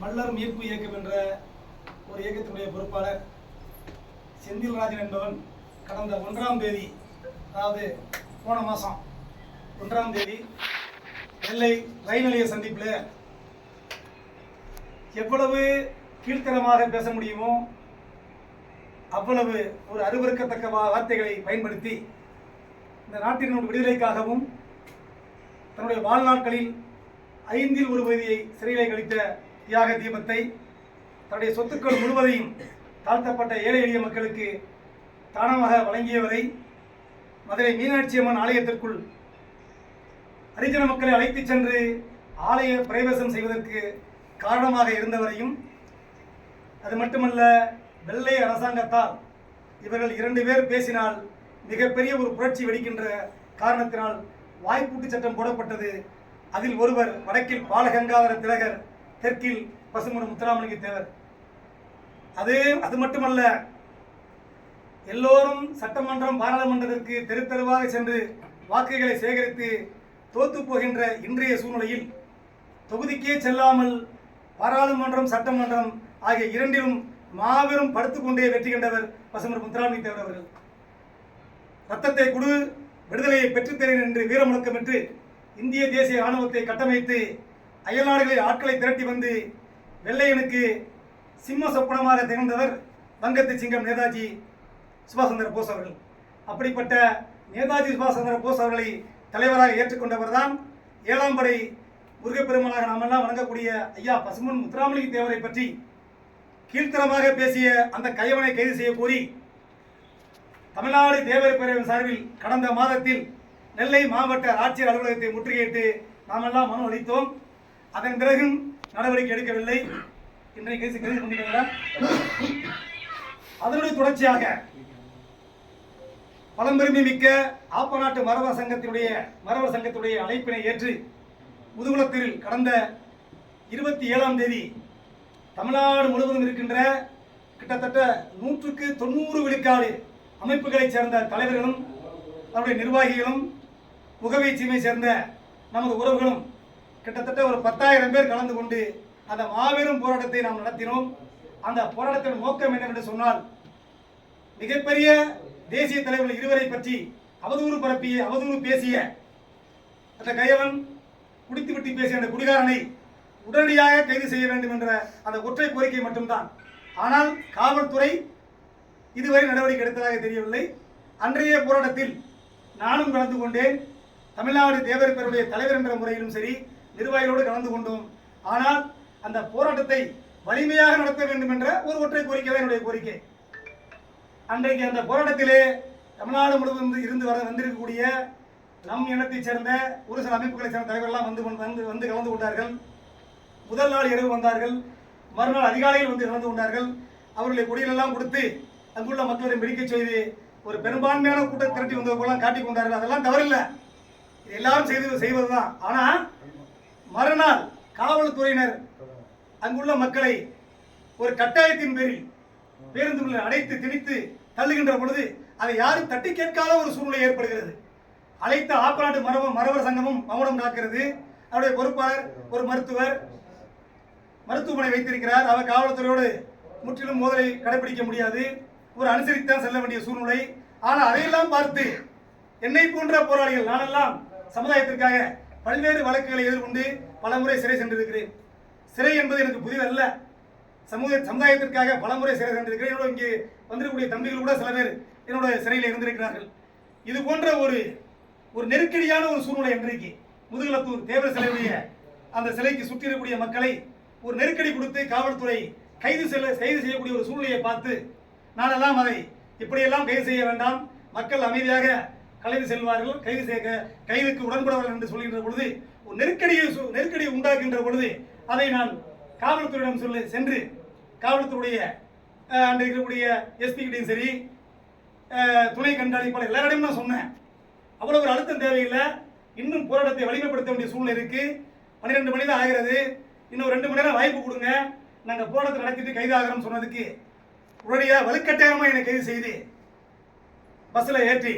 மல்லர் மீட்பு இயக்கம் என்ற ஒரு இயக்கத்தினுடைய பொறுப்பாளர் செந்தில்ராஜன் என்பவன் கடந்த ஒன்றாம் தேதி அதாவது போன மாதம் ஒன்றாம் தேதி நெல்லை ரயில் நிலைய சந்திப்பில் எவ்வளவு கீழ்த்தரமாக பேச முடியுமோ அவ்வளவு ஒரு அருவருக்கத்தக்க வார்த்தைகளை பயன்படுத்தி இந்த நாட்டின் விடுதலைக்காகவும் தன்னுடைய வாழ்நாட்களில் ஐந்தில் ஒரு பகுதியை சிறையிலே கழித்த தியாக தீபத்தை தன்னுடைய சொத்துக்கள் முழுவதையும் தாழ்த்தப்பட்ட ஏழை எளிய மக்களுக்கு தானமாக வழங்கியவரை மதுரை மீனாட்சி அம்மன் ஆலயத்திற்குள் ஹரிஜன மக்களை அழைத்துச் சென்று ஆலய பிரவேசம் செய்வதற்கு காரணமாக இருந்தவரையும் அது மட்டுமல்ல வெள்ளை அரசாங்கத்தால் இவர்கள் இரண்டு பேர் பேசினால் மிகப்பெரிய ஒரு புரட்சி வெடிக்கின்ற காரணத்தினால் வாய்ப்பூட்டு சட்டம் போடப்பட்டது. அதில் ஒருவர் வடக்கில் பாலகங்காதர திலகர் தெற்கில் பசுமன் முத்துராமலிங்க தேவர். அது அது மட்டுமல்ல எல்லோரும் சட்டமன்றம் பாராளுமன்றத்திற்கு தெரு தெருவாக சென்று வாக்குகளை சேகரித்து தோத்து போகின்ற இன்றைய சூழ்நிலையில் தொகுதிக்கே செல்லாமல் பாராளுமன்றம் சட்டமன்றம் ஆகிய இரண்டிலும் மாபெரும் படுத்துக்கொண்டே வெற்றி கண்டவர் பசுமர் முத்துராமலிங்க தேவர் அவர்கள். ரத்தத்தை குடு விடுதலையை பெற்றுத்தரேன் என்று வீரமுழக்கமிட்டு இந்திய தேசிய ராணுவத்தை கட்டமைத்து அயல்நாடுகளில் ஆட்களை திரட்டி வந்து வெள்ளையனுக்கு சிம்ம சொப்பனமாக திகழ்ந்தவர் வங்கத்து சிங்கம் நேதாஜி சுபாஷ் சந்திர போஸ் அவர்கள். அப்படிப்பட்ட நேதாஜி சுபாஷ் சந்திர போஸ் அவர்களை தலைவராக ஏற்றுக்கொண்டவர் தான் ஏழாம் படை முருகப்பெருமானாக நாமெல்லாம் வணங்கக்கூடிய ஐயா பசுமன் முத்துராமலிங்க தேவரை பற்றி கீழ்த்தரமாக பேசிய அந்த கைவனை கைது செய்ய கோரி தமிழ்நாடு தேவர் பேரவையின் சார்பில் கடந்த மாதத்தில் நெல்லை மாவட்ட ஆட்சியர் அலுவலகத்தை முற்றுகையிட்டு நாமெல்லாம் மனு அளித்தோம். அதன் பிறகும் நடவடிக்கை எடுக்கவில்லை. இன்றைக்கு கைது கைது பண்ணிட்டீங்களா அதனுடைய தொடர்ச்சியாக பழம்பெருமை மிக்க ஆப்ப நாட்டு மரபர் சங்கத்தினுடைய மரவர் சங்கத்தினுடைய அழைப்பினை ஏற்று முதுகுளத்தில் கடந்த இருபத்தி ஏழாம் தேதி தமிழ்நாடு முழுவதும் இருக்கின்ற கிட்டத்தட்ட நூற்றுக்கு தொண்ணூறு விழுக்காடு அமைப்புகளைச் சேர்ந்த தலைவர்களும் அவருடைய நிர்வாகிகளும் முகவை சீமை சேர்ந்த நமது உறவுகளும் கிட்டத்தட்ட ஒரு பத்தாயிரம் பேர் கலந்து கொண்டு அந்த மாபெரும் போராட்டத்தை நாம் நடத்தினோம். அந்த போராட்டத்தின் நோக்கம் என்னவென்று சொன்னால் மிகப்பெரிய தேசிய தலைவர்கள் இருவரை பற்றி அவதூறு பரப்பிய அவதூறு பேசிய அந்த கையவன் குடித்துவிட்டு பேசிய அந்த குடிகாரனை உடனடியாக கைது செய்ய வேண்டும் என்ற அந்த ஒற்றை கோரிக்கை மட்டும்தான். ஆனால் காவல்துறை இதுவரை நடவடிக்கை எடுத்ததாக தெரியவில்லை. அன்றைய போராட்டத்தில் நானும் கலந்து கொண்டேன். தமிழ்நாடு தேவர் பேருடைய தலைவர் என்ற முறையிலும் சரி நிர்வாகிகளோடு கலந்து கொண்டோம். ஆனால் அந்த போராட்டத்தை வலிமையாக நடத்த வேண்டும் என்ற ஒரு ஒற்றை கோரிக்கை தான் என்னுடைய கோரிக்கை. அன்றைக்கு அந்த போராட்டத்திலே தமிழ்நாடு முழுவதும் இருந்து வர வந்திருக்கக்கூடிய நம் இனத்தைச் சேர்ந்த ஒரு சில அமைப்புகளைச் சேர்ந்த தலைவர்கள்லாம் வந்து வந்து வந்து கலந்து கொண்டார்கள். முதல் நாள் இரவு வந்தார்கள். மறுநாள் அதிகாலையில் வந்து கலந்து கொண்டார்கள். அவர்களை கொடிகளெல்லாம் கொடுத்து அங்குள்ள மக்களை மிடிக்கச் செய்து ஒரு பெரும்பான்மையான கூட்டம் திரட்டி வந்தவர்களெல்லாம் காட்டிக் கொண்டார்கள். அதெல்லாம் தவறில்லை. இது எல்லாரும் செய்து தான் ஆனால் மறுநாள் காவல்துறையினர் அங்குள்ள மக்களை ஒரு கட்டாயத்தின் பேரில் பேருந்துகளை அடைத்து திணித்து தள்ளுகின்ற பொழுது அதை யாரும் தட்டி கேட்காத ஒரு சூழ்நிலை ஏற்படுகிறது. அழைத்த ஆப்பநாட்டு மரப மரவர் சங்கமும் மௌனம் காக்கிறது. அவருடைய பொறுப்பாளர் ஒரு மருத்துவர் மருத்துவமனை வைத்திருக்கிறார். அவர் காவல்துறையோடு முற்றிலும் மோதலை கடைபிடிக்க முடியாது. ஒரு அனுசரித்தான் செல்ல வேண்டிய சூழ்நிலை. ஆனால் அதையெல்லாம் பார்த்து என்னை போன்ற போராளிகள் நானெல்லாம் சமுதாயத்திற்காக பல்வேறு வழக்குகளை எதிர்கொண்டு பலமுறை சிறை சென்றிருக்கிறேன். சிறை என்பது எனக்கு புதிதல்ல சமூக சமுதாயத்திற்காக பலமுறை சிறை சென்றிருக்கிறேன். என்னோட இங்கே வந்திருக்கக்கூடிய தம்பிகள் கூட சில பேர் என்னோட சிறையில் இருந்திருக்கிறார்கள். இது போன்ற ஒரு ஒரு நெருக்கடியான ஒரு சூழ்நிலை இன்றைக்கு முதுகலத்தூர் தேவர் சிலையுடைய அந்த சிலைக்கு சுற்றி இருக்கக்கூடிய மக்களை ஒரு நெருக்கடி கொடுத்து காவல்துறை கைது செல்ல கைது செய்யக்கூடிய ஒரு சூழ்நிலையை பார்த்து நானெல்லாம் அதை இப்படியெல்லாம் கைது செய்ய வேண்டாம். மக்கள் அமைதியாக கலைந்து செல்வார்கள் கைது செய்ய கைதுக்கு உடன்படுவார்கள் என்று சொல்கின்ற பொழுது ஒரு நெருக்கடியை சு- நெருக்கடியை உண்டாக்குகின்ற பொழுது அதை நான் காவல்துறையிடம் சொல்லி சென்று காவல்துறையுடைய அன்று இருக்கக்கூடிய எஸ்பி கிட்டையும் சரி துணை கண்காணிப்பாளர் எல்லாரிடையும் நான் சொன்னேன். அவ்வளோ ஒரு அழுத்தம் தேவையில்லை. இன்னும் போராட்டத்தை வலிமைப்படுத்த வேண்டிய சூழ்நிலை இருக்குது பன்னிரெண்டு மணி தான் ஆகிறது. இன்னும் ரெண்டு மணி நேரம் வாய்ப்பு கொடுங்க. நாங்கள் போராட்டத்தை நடத்திட்டு கைதாகிறோம் சொன்னதுக்கு உடனடியாக வலுக்கட்டாயமாக என்னை கைது செய்து பஸ்ஸில் ஏற்றி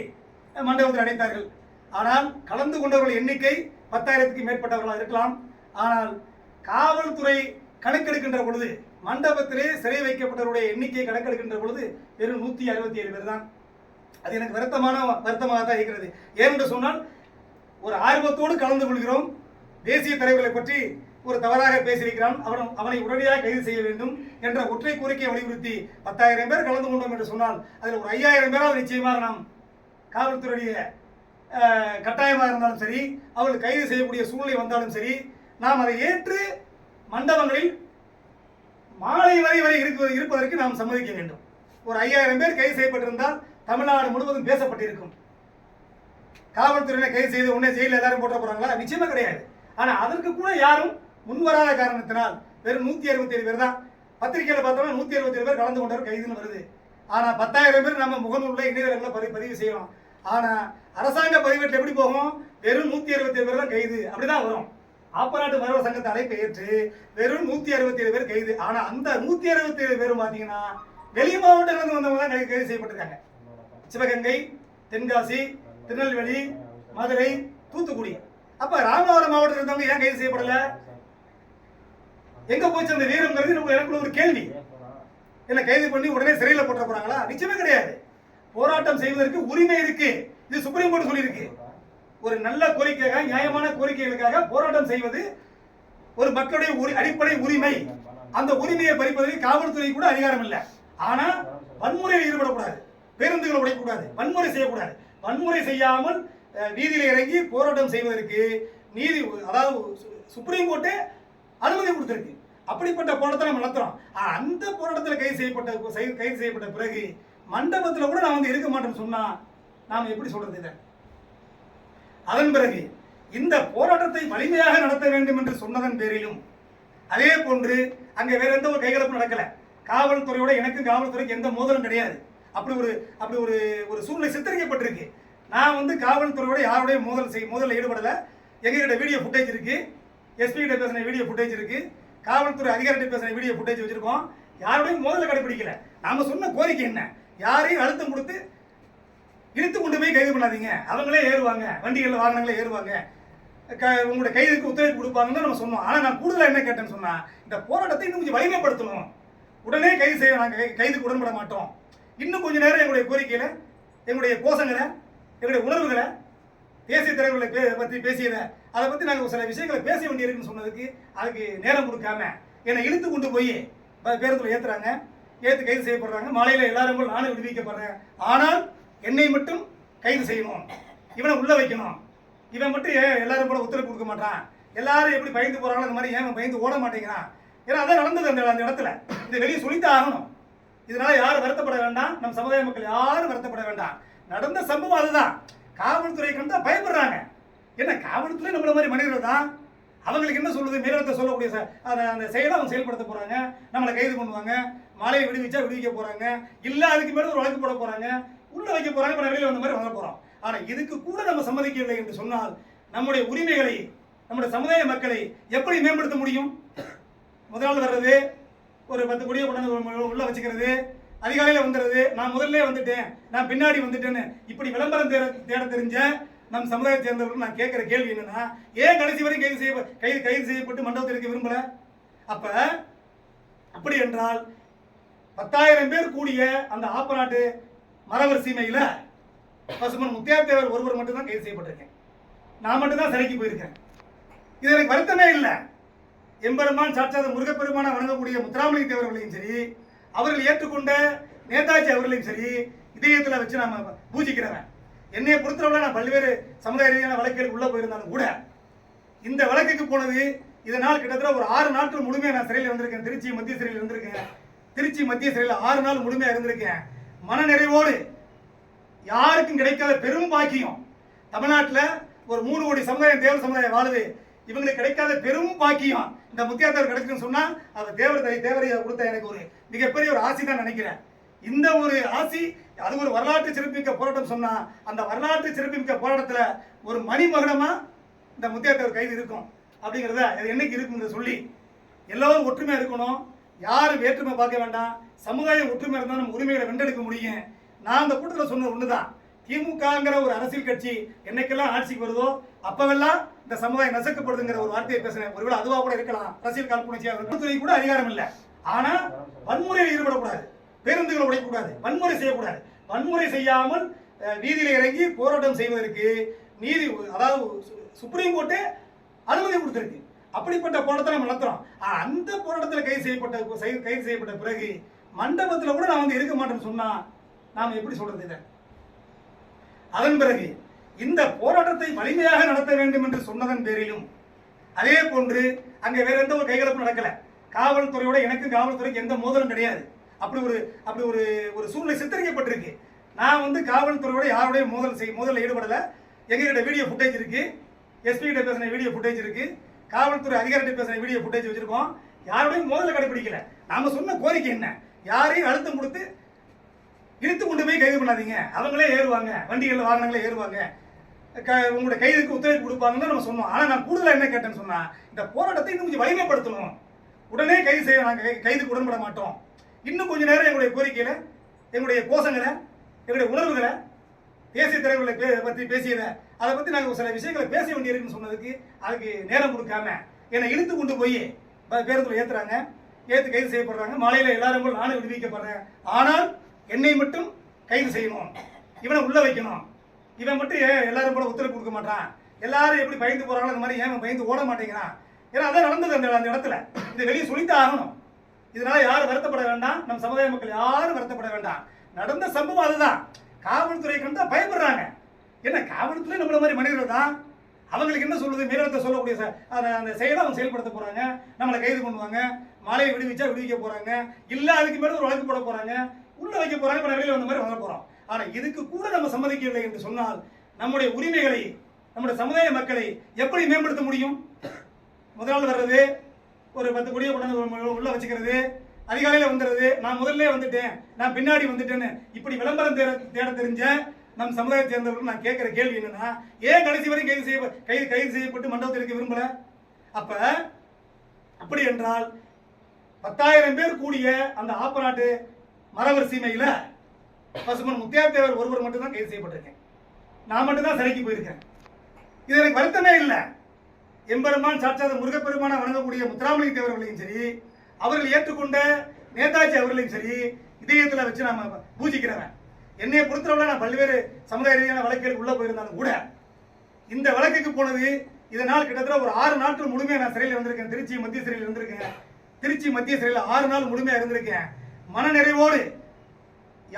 மண்டபத்தில் அடைத்தார்கள். ஆனால் கலந்து கொண்டவர்கள் எண்ணிக்கை பத்தாயிரத்துக்கு மேற்பட்டவர்களாக இருக்கலாம். ஆனால் காவல்துறை கணக்கெடுக்கின்ற பொழுது மண்டபத்திலே சிறை வைக்கப்பட்டவருடைய எண்ணிக்கை கணக்கெடுக்கின்ற பொழுது வெறும் நூற்றி அறுபத்தி ஏழு பேர் தான். அது எனக்கு வருத்தமான வருத்தமாக தான் இருக்கிறது. ஏனென்று சொன்னால் ஒரு ஆர்வத்தோடு கலந்து கொள்கிறோம். தேசிய தலைவர்களை பற்றி ஒரு தவறாக பேசியிருக்கிறான். அவன் அவனை உடனடியாக கைது செய்ய வேண்டும் என்ற ஒற்றை கோரிக்கையை வலியுறுத்தி பத்தாயிரம் பேர் கலந்து கொண்டோம் என்று சொன்னால் அதில் ஒரு ஐயாயிரம் பேரால் நிச்சயமாக நாம் காவல்துறையுடைய கட்டாயமாக இருந்தாலும் சரி அவர்கள் கைது செய்யக்கூடிய சூழ்நிலை வந்தாலும் சரி நாம் அதை ஏற்று மண்டபங்களில் மாலை வரை வரை இருப்ப- இருப்பதற்கு நாம் சம்மதிக்க வேண்டும். ஒரு ஐயாயிரம் பேர் கைது செய்யப்பட்டிருந்தால் தமிழ்நாடு முழுவதும் பேசப்பட்டிருக்கும். காவல்துறையினர் கைது செய்து உடனே ஜெயிலில் எல்லாரும் போட்ட போகிறாங்களா நிச்சயமாக கிடையாது. ஆனால் அதற்கு கூட யாரும் முன்வராத காரணத்தினால் வெறும் நூற்றி அறுபத்தேழு பேர் தான். பத்திரிகையில் பார்த்தோம்னா நூற்றி அறுபத்தி ஏழு பேர் கலந்து கொண்டவர் கைதுன்னு வருது. ஆனால் பத்தாயிரம் பேர் நம்ம முகநூலில் இணையதளங்களில் பதிவு பதிவு செய்யலாம். ஆனால் அரசாங்க பதிவேட்டில் எப்படி போகும்? வெறும் நூத்தி அறுபத்தி ஏழு பேர் தான் கைது. அப்படிதான் வரும். ஆப்பநாட்டு மரபு சங்கத்தை அழைப்பை ஏற்று வெறும் நூத்தி அறுபத்தி ஏழு பேர் கைது. ஆனா அந்த நூத்தி அறுபத்தி ஏழு பேரும் பாத்தீங்கன்னா வெளி மாவட்டங்களிலிருந்து வந்தவங்க தான் கைது கைது செய்யப்பட்டிருக்காங்க. சிவகங்கை தென்காசி திருநெல்வேலி மதுரை தூத்துக்குடி. அப்ப ராமநாதபுரம் மாவட்டத்தில் இருந்தவங்க ஏன் கைது செய்யப்படல? எங்க போச்சு அந்த வீரம்ங்கிறது? எனக்கு எனக்குள்ள ஒரு கேள்வி. என்ன கைது பண்ணி உடனே சிறையில் போட்டுற போகிறாங்களா நிச்சயமே கிடையாது. போராட்டம் செய்வதற்கு உரிமை இருக்கு. இது சுப்ரீம் கோர்ட் சொல்லியிருக்கு. ஒரு நல்ல கோரிக்கைக்காக நியாயமான கோரிக்கைகளுக்காக போராட்டம் செய்வது ஒரு மக்களுடைய உரி- அடிப்படை உரிமை. அந்த உரிமையை பறிப்பதற்கு காவல்துறை கூட அதிகாரம் இல்லை. ஆனா வன்முறையில் ஈடுபடக்கூடாது. பேருந்துகளை உடைக்கக்கூடாது. வன்முறை செய்யக்கூடாது. வன்முறை செய்யாமல் நீதியில் இறங்கி போராட்டம் செய்வதற்கு நீதி அதாவது சுப்ரீம் கோர்ட்டே அனுமதி கொடுத்துருக்கு. அப்படிப்பட்ட போராட்டத்தை நம்ம நடத்துறோம். அந்த போராட்டத்தில் கைது செய்யப்பட்ட கைது செய்யப்பட்ட பிறகு மண்டபத்தில் கூட நான் வந்து இருக்க மாட்டேன்னு சொன்னால் நாம் எப்படி சொல்கிறது இதை? அதன் பிறகு இந்த போராட்டத்தை வலிமையாக நடத்த வேண்டும் என்று சொன்னதன் பேரிலும் அதே போன்று அங்கே வேற எந்த ஒரு கைகலப்பும் நடக்கல. காவல்துறையோட எனக்கும் காவல்துறைக்கு எந்த மோதலும் கிடையாது. அப்படி ஒரு அப்படி ஒரு ஒரு சூழ்நிலை சித்தரிக்கப்பட்டிருக்கு. நான் வந்து காவல்துறையோட யாருடைய மோதல் செய் மோதலில் ஈடுபடலை. எங்ககிட்ட வீடியோ ஃபுட்டேஜ் இருக்கு. எஸ்பிகிட்ட பேசின வீடியோ ஃபுட்டேஜ் இருக்கு. காவல்துறை அதிகாரிகிட்ட பேசின வீடியோ ஃபுட்டேஜ் வச்சிருக்கோம். யாருடையும் மோதலை கடைபிடிக்கல நாம சொன்ன கோரிக்கை என்ன? யாரையும் அழுத்தம் கொடுத்து இழுத்து கொண்டு போய் கைது பண்ணாதீங்க. அவங்களே ஏறுவாங்க. வண்டிகளில் வாகனங்களே ஏறுவாங்க. க உங்களுடைய கைதுக்கு ஒத்துழைப்பு கொடுப்பாங்கன்னு நம்ம சொன்னோம். ஆனால் நான் கூடுதலாக என்ன கேட்டேன்னு சொன்னால் இந்த போராட்டத்தை இன்னும் கொஞ்சம் வலிமைப்படுத்தணும். உடனே கைது செய்ய நாங்கள் கைதுக்கு உடன்பட மாட்டோம். இன்னும் கொஞ்சம் நேரம் எங்களுடைய கோரிக்கையில் எங்களுடைய கோஷங்களை எங்களுடைய உணர்வுகளை தேசிய தலைவர்களை பே பற்றி பேசியதை அதை பற்றி நாங்கள் சில விஷயங்களை பேச வேண்டியிருக்குன்னு சொன்னதுக்கு அதுக்கு நேரம் கொடுக்காம என்னை இழுத்து கொண்டு போய் பேரத்தில் ஏற்றுறாங்க ஏற்று கைது செய்யப்படுறாங்க. மாலையில் எல்லாரும் போல் நானும் விடுவிக்கப்படுறேன். ஆனால் என்னை மட்டும் கைது செய்யணும். இவனை உள்ளே வைக்கணும். இவன் மட்டும் ஏன் எல்லாரும் போல உத்தரவு கொடுக்க மாட்டான்? எல்லாரும் எப்படி பயந்து போகிறாங்களோ அந்த மாதிரி ஏன் பயந்து ஓட மாட்டேங்கிறான்? ஏன்னா அதான் நடந்தது அந்த அந்த இடத்துல. இதை வெளியே சொல்லித்தான் ஆகணும். இதனால யாரும் வருத்தப்பட வேண்டாம். நம் சமுதாய மக்கள் யாரும் வருத்தப்பட வேண்டாம். நடந்த சம்பவம் அதுதான். காவல்துறை கண்டா பயப்படுறாங்க. என்ன காவல்துறை நம்மள மாதிரி மனிதர்கள் தான்? அவங்களுக்கு என்ன சொல்லுது? மேலிடத்தை சொல்லக்கூடிய அந்த அந்த செயலை அவங்க செயல்படுத்த போகிறாங்க நம்மளை கைது பண்ணுவாங்க. மாலையை விடுவிச்சா விடுவிக்க போறாங்க. இல்ல அதுக்கு மேல ஒரு வழக்கு போட போறாங்க. உள்ள வைக்க போறாங்க அப்புறம் வெளியில வந்த மாதிரி வர போறோம். ஆனா இதுக்கு கூட நம்ம சம்மதிக்கவில்லை என்று சொன்னால் நம்முடைய உரிமைகளை நம்முடைய சமுதாய மக்களை எப்படி மேம்படுத்த முடியும்? முதலாள் வர்றது ஒரு பத்து கோடியை கொண்டாந்து உள்ள- உள்ள வச்சுக்கிறது அதிகாலையில் வந்துடுறது நான் முதல்ல வந்துட்டேன் நான் பின்னாடி வந்துட்டேன்னு இப்படி விளம்பரம் தேட தேட தெரிஞ்ச நம் சமுதாயத்தை சேர்ந்தவர்கள் நான் கேட்குற கேள்வி என்னன்னா ஏன் கடைசி வரை கைது செய்ய கைது கைது செய்யப்பட்டு மண்டபத்தில் இருக்க விரும்பல? அப்ப அப்படி என்றால் பத்தாயிரம் பேர் கூடிய அந்த ஆப்பநாட்டு மரவர் சீமையில பசுமன் முத்தியாத்தேவர் ஒருவர் மட்டும்தான் கைது செய்யப்பட்டிருக்கேன். நான் மட்டும்தான் சிறைக்கு போயிருக்கேன் இது எனக்கு வருத்தமே இல்லை. எம்பெருமான் சாட்சாத முருகப்பெருமானை வணங்கக்கூடிய முத்துராமலிங்க தேவர்களையும் சரி அவர்கள் ஏற்றுக்கொண்ட நேதாஜி அவர்களையும் சரி இதயத்தில் வச்சு நாம் பூஜிக்கிறவன். என்னைய பொறுத்தளவுல நான் பல்வேறு சமுதாய ரீதியான வழக்குகள் உள்ளே போயிருந்தாலும் கூட இந்த வழக்குக்கு போனது இதனால் கிட்டத்தட்ட ஒரு ஆறு நாட்கள் முழுமையாக நான் சிறையில் வந்திருக்கேன் திருச்சி மத்திய சிறையில் வந்திருக்கேன் திருச்சி மத்திய சிறையில் ஆறு நாள் முழுமையாக இருந்திருக்கேன். மனநிறைவோடு யாருக்கும் கிடைக்காத பெரும் பாக்கியம். தமிழ்நாட்டில் ஒரு மூணு கோடி சமுதாயம் தேவர் சமுதாயம் வாழுது. இவங்களுக்கு கிடைக்காத பெரும் பாக்கியம். இந்த முத்தியாத்தவர் கிடைக்குன்னு சொன்னால் அந்த தேவர் தை- தேவரையை கொடுத்த எனக்கு ஒரு மிகப்பெரிய ஒரு ஆசி தான் நினைக்கிறேன். இந்த ஒரு ஆசி அது ஒரு வரலாற்று சிறப்புமிக்க போராட்டம் சொன்னால் அந்த வரலாற்று சிறப்புமிக்க போராட்டத்தில் ஒரு மணிமகுடமாக இந்த முத்தியாத்தவர் கைது இருக்கும். அப்படிங்கிறத அது என்னைக்கு இருக்குங்கிறத சொல்லி எல்லோரும் ஒற்றுமையாக இருக்கணும். யாரும் வேற்றுமை பார்க்க வேண்டாம். சமுதாயம் ஒற்றுமை இருந்தால் நம்ம உரிமைகளை வென்றெடுக்க முடியும். நான் அந்த கூட்டத்தில் சொன்னது தான் திமுகங்கிற ஒரு அரசியல் கட்சி என்னைக்கெல்லாம் ஆட்சிக்கு வருதோ அப்பவெல்லாம் இந்த சமுதாயம் நசுக்கப்படுதுங்கிற ஒரு வார்த்தையை பேசுறேன். ஒருவேளை அதுவா கூட இருக்கலாம். அரசியல் காழ்ப்புணர்ச்சியா துறை கூட அதிகாரம் இல்லை. ஆனா வன்முறையில் ஈடுபடக்கூடாது. பேருந்துகளை உடைக்கக்கூடாது. வன்முறை செய்யக்கூடாது. வன்முறை செய்யாமல் வீதியில் இறங்கி போராட்டம் செய்வதற்கு நீதி அதாவது சுப்ரீம் கோர்ட்டே அனுமதி கொடுத்துருக்கு. அப்படிப்பட்ட போராட்டத்தை நம்ம நடத்துறோம். அந்த போராட்டத்தில் கைது செய்யப்பட்ட செய்- கைது செய்யப்பட்ட பிறகு மண்டபத்தில் கூட நான் வந்து இருக்க மாட்டேன்னு சொன்னா நாம் எப்படி சொல்றது இதை? அதன் பிறகு இந்த போராட்டத்தை வலிமையாக நடத்த வேண்டும் என்று சொன்னதன் பேரிலும் அதே போன்று அங்கே வேற எந்த ஒரு கைகலப்பும் நடக்கல. காவல்துறையோட எனக்கு காவல்துறைக்கு எந்த மோதலும் கிடையாது. அப்படி ஒரு அப்படி ஒரு ஒரு சூழ்நிலை சித்தரிக்கப்பட்டிருக்கு. நான் வந்து காவல்துறையோட யாருடைய மோதல் செய் மோதலில் ஈடுபடலை. எங்ககிட்ட வீடியோ ஃபுட்டேஜ் இருக்கு. எஸ்பி கிட்ட பேசின வீடியோ ஃபுட்டேஜ் இருக்குது காவல்துறை அதிகாரிகிட்ட பேசுற வீடியோ ஃபுட்டேஜ் வச்சிருக்கோம். யாருடையும் மோதலை கடைபிடிக்கல நாம சொன்ன கோரிக்கை என்ன? யாரையும் அழுத்தம் கொடுத்து இழுத்து கொண்டு போய் கைது பண்ணாதீங்க. அவங்களே ஏறுவாங்க. வண்டிகளில் வாகனங்களே ஏறுவாங்க. க- உங்களுடைய கைதுக்கு ஒத்துழைப்பு கொடுப்பாங்கன்னு நம்ம சொன்னோம். ஆனால் நான் கூடுதலாக என்ன கேட்டேன்னு சொன்னா இந்த போராட்டத்தை இன்னும் கொஞ்சம் வலிமைப்படுத்தணும். உடனே கைது செய்ய நாங்கள் கைதுக்கு உடன்பட மாட்டோம். இன்னும் கொஞ்ச நேரம் எங்களுடைய கோரிக்கையில எங்களுடைய கோஷங்களை எங்களுடைய உணர்வுகளை தேசிய தலைவர்களை பே பற்றி பேசியதை அதை பற்றி நாங்கள் சில விஷயங்களை பேச வேண்டியிருக்குன்னு சொன்னதுக்கு அதுக்கு நேரம் கொடுக்காம என்னை இழுத்து கொண்டு போய் ப- பேருந்துல ஏத்துறாங்க. ஏத்து கைது செய்யப்படுறாங்க. மாலையில எல்லாரும் போல் நானும் விடுவிக்கப்படுறேன். ஆனால் என்னை மட்டும் கைது செய்யணும். இவனை உள்ள வைக்கணும். இவன் மட்டும் ஏன் எல்லாரும் போல உத்தரவு கொடுக்க மாட்டான். எல்லாரும் எப்படி பயந்து போறாங்களோ அந்த மாதிரி ஏன் பயந்து ஓட மாட்டேங்கிறான்? ஏன்னா அதான் நடந்தது அந்த அந்த இடத்துல. இது வெளியே சொல்லித்தான் ஆகணும். இதனால யாரும் வருத்தப்பட வேண்டாம். நம் சமுதாய மக்கள் யாரும் வருத்தப்பட வேண்டாம். நடந்த சம்பவம் அதுதான். காவல்துறை கண்டா பயப்படுறாங்க. என்ன காவல்துறை நம்மள மாதிரி மனிதர்கள்? தான் அவங்களுக்கு என்ன சொல்லுது மீனவத்தை சொல்லக்கூடிய அந்த அந்த செயலை அவங்க செயல்படுத்த போறாங்க. நம்மளை கைது பண்ணுவாங்க. மாலையை விடுவிச்சா விடுவிக்க போறாங்க. இல்ல அதுக்கு மேலே ஒரு வழக்கு போட போறாங்க. உள்ள வைக்க போறாங்க. இப்ப வெளியில் வந்த மாதிரி வர போறோம். ஆனா இதுக்கு கூட நம்ம சம்மதிக்கவில்லை என்று சொன்னால் நம்முடைய உரிமைகளை நம்முடைய சமுதாய மக்களை எப்படி மேம்படுத்த முடியும்? முதல் வர்றது ஒரு பத்து கொடியை கொண்டாந்து உள்ளே உள்ள வச்சுக்கிறது அதிகாலையில் வந்துடுறது நான் முதல்ல வந்துட்டேன் நான் பின்னாடி வந்துட்டேன்னு இப்படி விளம்பரம் தேட தேட தெரிஞ்ச நம் சமுதாயத்தை சேர்ந்தவர்கள் நான் கேட்குற கேள்வி என்னன்னா ஏன் கடைசி வரை கைது செய்ய கைது கைது செய்யப்பட்டு மண்டபத்தில் இருக்க விரும்பல? அப்ப அப்படி என்றால் பத்தாயிரம் பேர் கூடிய அந்த ஆப்பநாட்டு மரவர் சீமையில பசுமன் முத்தியாத்தேவர் ஒருவர் மட்டும்தான் கைது செய்யப்பட்டிருக்கேன். நான் மட்டும்தான் சிறைக்கு போயிருக்கேன். இது எனக்கு வருத்தமே இல்லை. எம்பெருமான் சாட்சாத முருகப்பெருமான வணங்கக்கூடிய முத்துராமலிங்க தேவர்களையும் சரி அவர்கள் ஏற்றுக்கொண்ட நேதாஜி அவர்களையும் சரி இதயத்தில் வச்சு நாம் பூஜிக்கிறவன். என்னைய பொறுத்தளவில் நான் பல்வேறு சமுதாய ரீதியான வழக்குகள் உள்ளே போயிருந்தாலும் கூட இந்த வழக்குக்கு போனது இதனால் கிட்டத்தட்ட ஒரு ஆறு நாட்கள் முழுமையாக நான் சிறையில் இருந்திருக்கேன். திருச்சி மத்திய சிறையில் இருந்திருக்கேன். திருச்சி மத்திய சிறையில் ஆறு நாள் முழுமையாக இருந்திருக்கேன். மனநிறைவோடு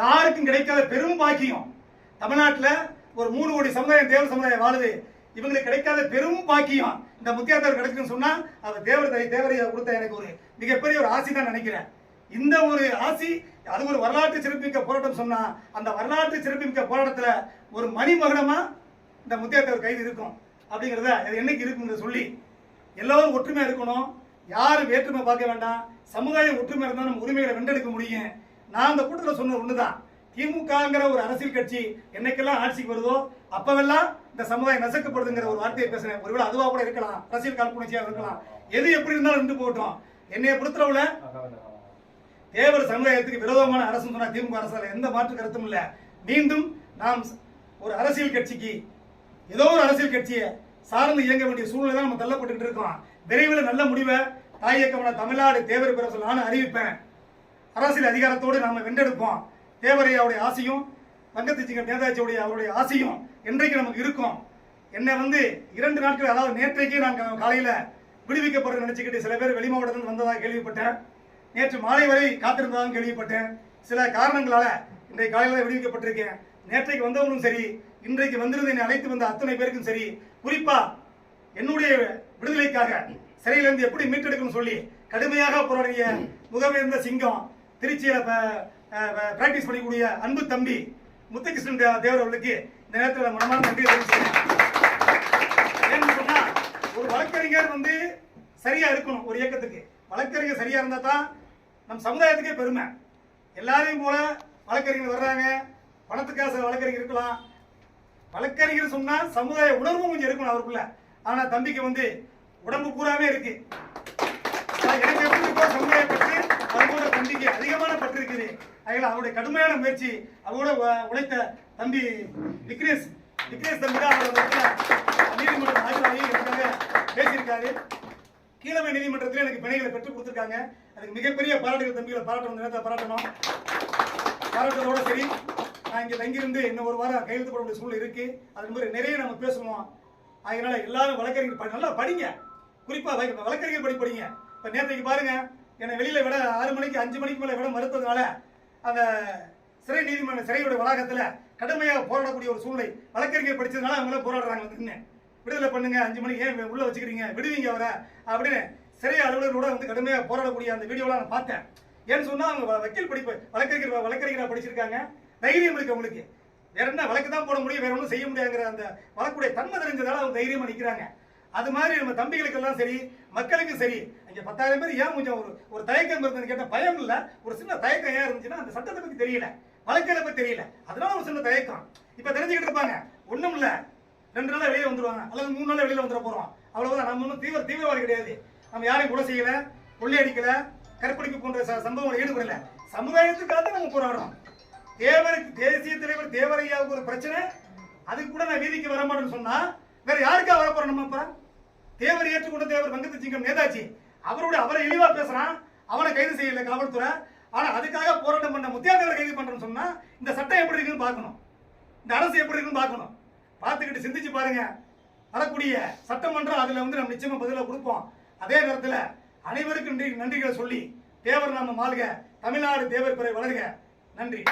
யாருக்கும் கிடைக்காத பெரும் பாக்கியம். தமிழ்நாட்டில் ஒரு மூணு கோடி சமுதாயம் தேவ சமுதாயம் வாழுது. இவங்களுக்கு கிடைக்காத பெரும் பாக்கியம். இந்த முத்தியாத்தவர் கிடைக்குன்னு சொன்னா அது தேவர் தை- கொடுத்த எனக்கு ஒரு மிகப்பெரிய ஒரு ஆசி தான் நினைக்கிறேன். இந்த ஒரு ஆசி அது ஒரு வரலாற்று சிறப்புமிக்க போராட்டம் சொன்னா அந்த வரலாற்று சிறப்புமிக்க போராட்டத்துல ஒரு மணிமகனமா இந்த முத்தியாத்தவர் கைது இருக்கும். அப்படிங்கிறத அது என்னைக்கு இருக்குங்கிறத சொல்லி எல்லோரும் ஒற்றுமையா இருக்கணும். யாரும் வேற்றுமை பார்க்க வேண்டாம். சமுதாயம் ஒற்றுமை இருந்தால் நம்ம உரிமைகளை வென்றெடுக்க முடியும். நான் அந்த கூட்டத்தில் சொன்ன தான் திமுகங்கிற ஒரு அரசியல் கட்சி என்னைக்கெல்லாம் ஆட்சிக்கு வருதோ அப்பவெல்லாம் இந்த சமுதாயம் நசுக்கப்படுதுங்கிற ஒரு வார்த்தையை பேசுறேன் ஒருவேளை அதுவா கூட இருக்கலாம். அரசியல் காழ்ப்புணர்ச்சியா இருக்கலாம். எது எப்படி இருந்தாலும் நின்று போகட்டும். என்னைய பொறுத்தளவுல தேவர் சமுதாயத்துக்கு விரோதமான அரசு சொன்னா திமுக அரசால எந்த மாற்று கருத்தும் இல்ல. மீண்டும் நாம் ஒரு அரசியல் கட்சிக்கு ஏதோ ஒரு அரசியல் கட்சியை சார்ந்து இயங்க வேண்டிய சூழ்நிலை தான் நம்ம தள்ளப்பட்டு இருக்கோம். விரைவில் நல்ல முடிவை தாயக்கமான தமிழ்நாடு தேவர் பிரசல் நானும் அறிவிப்பேன். அரசியல் அதிகாரத்தோடு நாம வென்றெடுப்போம். தேவரையாவுடைய ஆசையும் தங்கத்திச்சிங்க நேதாஜியுடைய அவருடைய ஆசையும் என்றைக்கு நமக்கு இருக்கும்? என்னை வந்து இரண்டு நாட்கள் அதாவது நேற்றைக்கே நான் காலையில் காலையில விடுவிக்கப்படுற நினச்சிக்கிட்டு சில பேர் வெளி மாவட்டத்தில் வந்ததாக கேள்விப்பட்டேன். நேற்று மாலை வரை காத்திருந்ததாக கேள்விப்பட்டேன். சில காரணங்களால் இன்றைய காலையில் விடுவிக்கப்பட்டிருக்கேன். நேற்றைக்கு வந்தவங்களும் சரி இன்றைக்கு வந்திருந்து என்னை அழைத்து வந்த அத்தனை பேருக்கும் சரி குறிப்பாக என்னுடைய விடுதலைக்காக சிறையிலிருந்து எப்படி மீட்டெடுக்கணும்னு சொல்லி கடுமையாக போராடிய முகமிருந்த சிங்கம் திருச்சியில் பிராக்டிஸ் பண்ணக்கூடிய அன்பு தம்பி முத்துகிருஷ்ணன் தேவர் அவர்களுக்கு இந்த நேரத்தில் மனமான நன்றி தெரிவிச்சுக்கிறேன் ஏன்னு சொன்னா ஒரு வழக்கறிஞர் வந்து சரியா இருக்கணும் ஒரு இயக்கத்துக்கு. வழக்கறிஞர் சரியா இருந்தா தான் நம் சமுதாயத்துக்கே பெருமை. எல்லாரையும் போல வழக்கறிஞர் வர்றாங்க. பணத்துக்காக வழக்கறிஞர் இருக்கலாம். வழக்கறிஞர் சொன்னா சமுதாய உணர்வும் கொஞ்சம் இருக்கணும் அவருக்குள்ள. ஆனா தம்பிக்கு வந்து உடம்பு பூராவே இருக்கு. எனக்கு எப்படி இருக்கோ சமுதாய தம்பிக்கு அதிகமான பற்று இருக்குது. அதனால அவருடைய கடுமையான முயற்சி அவரோட உழைத்த தம்பி விக்னேஷ் விக்னேஷ் தம்பி தான் நீதிமன்றம் ஆஜராகி எனக்காக பேசியிருக்காரு. கீழமை நீதிமன்றத்தில் எனக்கு பிணைகளை பெற்றுக் கொடுத்துருக்காங்க. அதுக்கு மிகப்பெரிய பாராட்டுகள் தம்பிகளை பாராட்டணும் நேரத்தை பாராட்டணும். பாராட்டுறதோட சரி நான் இங்கே தங்கியிருந்து இன்னும் ஒரு வாரம் கையெழுத்து போட வேண்டிய சூழ்நிலை இருக்கு. அது மாதிரி நிறைய நம்ம பேசுவோம். அதனால எல்லாரும் வழக்கறிஞர் படி- நல்லா படிங்க. குறிப்பாக வழக்கறிஞர் படி படிங்க. இப்போ நேற்றைக்கு பாருங்க என்னை வெளியில் விட ஆறு மணிக்கு அஞ்சு மணிக்கு மேலே விட மறுத்ததுனால அந்த சிறை நீதிமன்ற சிறையோட வளாகத்தில் கடுமையாக போராடக்கூடிய ஒரு சூழ்நிலை. வழக்கறிஞர் படிச்சதுனால அவங்கள போராடுறாங்க வந்து விடுதலை பண்ணுங்க அஞ்சு மணிக்கு ஏன் உள்ள வச்சுக்கிறீங்க? விடுவீங்க அவரை? அப்படின்னு சிறை அலுவலர்களோட வந்து கடுமையாக போராடக்கூடிய அந்த வீடியோலாம் நான் பார்த்தேன். ஏன்னு சொன்னால் அவங்க வ- வக்கீல் படிப்பு வழக்கறிஞர் வழக்கறிஞராக படிச்சிருக்காங்க. தைரியம் இருக்கு அவங்களுக்கு. வேற என்ன வழக்கு தான் போட முடியும் வேற ஒன்றும் செய்ய முடியாங்கிற அந்த வழக்குடைய தன்மை தெரிஞ்சதால அவங்க தைரியமாக நிற்கிறாங்க அது மாதிரி நம்ம தம்பிகளுக்கெல்லாம் சரி மக்களுக்கும் சரி இங்கே பத்தாயிரம் பேர் ஏன் கொஞ்சம் ஒரு ஒரு தயக்கம் இருந்ததுன்னு கேட்டால் பயம் இல்லை. ஒரு சின்ன தயக்கம் ஏன் இருந்துச்சுன்னா அந்த சட்டத்தை பற்றி தெரியல. வழக்கை தெரியல. அதனால ஒரு சின்ன தயக்கம். இப்ப தெரிஞ்சுக்கிட்டு இருப்பாங்க. ஒண்ணும் இல்ல. ரெண்டு நாள் வெளியே வந்துருவாங்க. அல்லது மூணு நாள் வெளியில வந்துட போறோம். அவ்வளவுதான். நம்ம ஒன்றும் தீவிர தீவிரவாதி கிடையாது. நம்ம யாரையும் கூட செய்யல கொள்ளையடிக்கல கற்பழிப்பு போன்ற சம்பவங்களை ஈடுபடல. சமுதாயத்துக்காக தான் நம்ம போராடுறோம். தேவருக்கு தேசிய தலைவர் தேவரையாவுக்கு ஒரு பிரச்சனை. அதுக்கு கூட நான் வீதிக்கு வர மாட்டேன்னு சொன்னா வேற யாருக்கா வர நம்ம இப்ப தேவர் ஏற்றுக்கொண்ட தேவர் வங்கத்து சிங்கம் நேதாஜி. அவரோட அவரை இழிவா பேசுறான். அவனை கைது செய்யல காவல்துறை. ஆனா அதுக்காக போராட்டம் பண்ண முத்தியா கைது பண்றேன்னு சொன்னா இந்த சட்டம் எப்படி இருக்குன்னு பார்க்கணும். இந்த அரசு எப்படி இருக்குன்னு பார்க்கணும். பார்த்துக்கிட்டு சிந்திச்சு பாருங்க. வரக்கூடிய சட்டமன்றம் அதில் வந்து நம்ம நிச்சயமாக பதிலாக கொடுப்போம். அதே நேரத்தில் அனைவருக்கும் நன்றி நன்றிகளை சொல்லி தேவர் நாம மாளுக தமிழ்நாடு தேவர் பிறை வளர்க. நன்றி.